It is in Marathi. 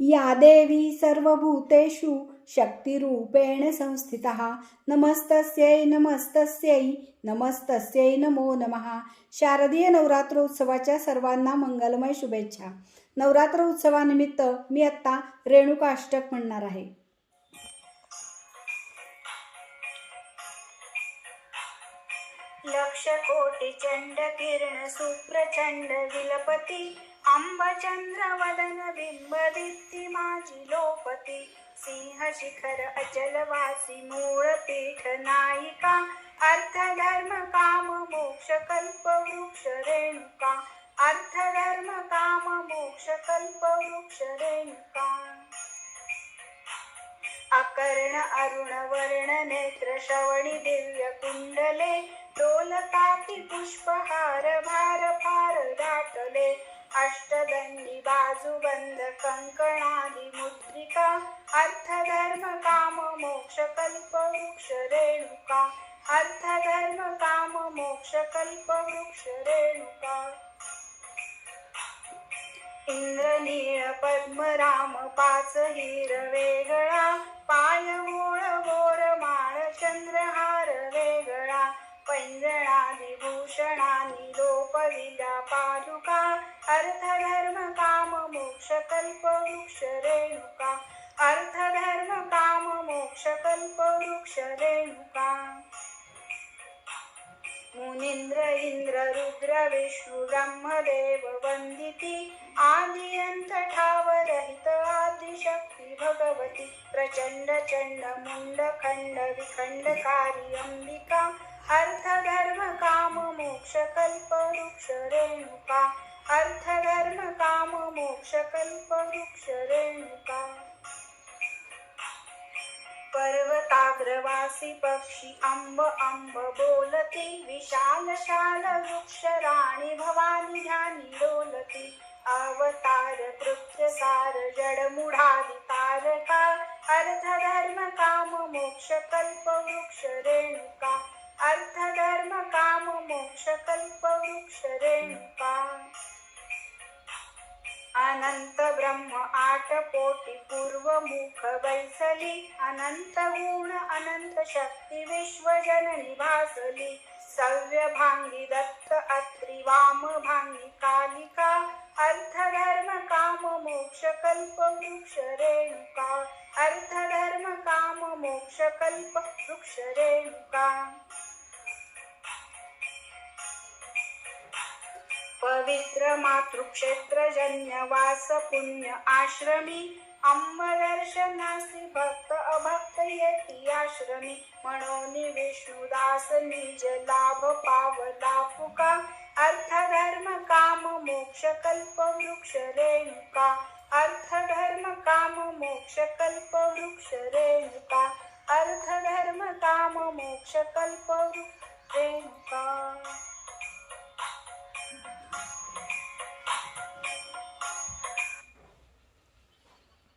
या देवी सर्वभूतेषु शक्तिरूपेण संस्थितः। नमस्तस्यै नमस्तस्यै नमस्तस्यै नमो नमः। शारदीय नवरात्रोत्सवाच्या सर्वांना मंगलमय शुभेच्छा। नवरात्र उत्सवानिमित्त मी आत्ता रेणुका अष्टक म्हणणार आहे। लक्ष कोटी चंड किरण सुप्रचंड विलपती अंबचंद्र वदन बिंब माझी लोपती सिंह शिखर अचल वासी मूळ पीठ नायिका अर्थ धर्म काम मोक्ष कल्प वृक्ष रेणुका अर्थ धर्म काम मोक्ष कल्प वृक्ष रेणुका। अकर्ण अरुण वर्ण नेत्र श्रवणी दिव्य कुंडले डोलताती पुष्पहार भार फार दाटले अष्टदंडी बाजूबंद कंकणादी मुद्रिका. अर्थ धर्म काम मोक्ष कल्प वृक्ष रेणुका. अर्थ धर्म काम मोक्ष कल्प वृक्ष रेणुका. इंद्रनीळ पद्मराम पाच हिर वेगळा पाय लोपविला पादुका अर्थ धर्म काम मोक्ष कल्प वृक्ष रेणुका. अर्थ धर्म काम मोक्ष कल्प वृक्ष रेणुका. मुनिंद्र इंद्र रुद्र विष्णु ब्रह्मदेव वंदिती आदि अंत ठाव रहित आदिशक्ती भगवती. प्रचंड चंड मुंड खंड विखंडकारी अंबिका. अर्थ धर्म काम मोक्ष कल्प वृक्ष रेणुका अर्थ धर्म काम मोक्ष कल्प वृक्ष रेणुका पर्वताग्रवासी पक्षी अंब अंब बोलती विशाल शाल वृक्ष राणी भवानी ध्यानी डोलती. अवतार कृत्य सार जडमुढादि तारका अर्थ धर्म काम मोक्ष कल्प वृक्ष रेणुका अर्थ धर्म काम मोक्ष कल्प वृक्ष रेणुका अनंत ब्रह्म आठ कोटी पूर्व मुख बैसली। अनंत गुण अनंत शक्ती विश्व भासली। सव्य भांगी दत्त अत्रि वाम भांगी कालिका। अर्थ धर्म काम मोक्ष कल्प वृक्ष रेणुका। अर्थ धर्म काम मोक्ष कल्प वृक्ष रेणुका। पवित्र मातृक्षेत्रजन्य वास पुण्य आश्रमी अंबदर्शनासी भक्त अभक्त येती आश्रमी म्हणून विष्णुदास निज लाभ पावला फुका अर्थ धर्म काम मोक्ष कल्प वृक्ष रेणुका अर्थ धर्म काम मोक्ष कल्प वृक्ष रेणुका अर्थ धर्म काम मोक्ष कल्प वृक्ष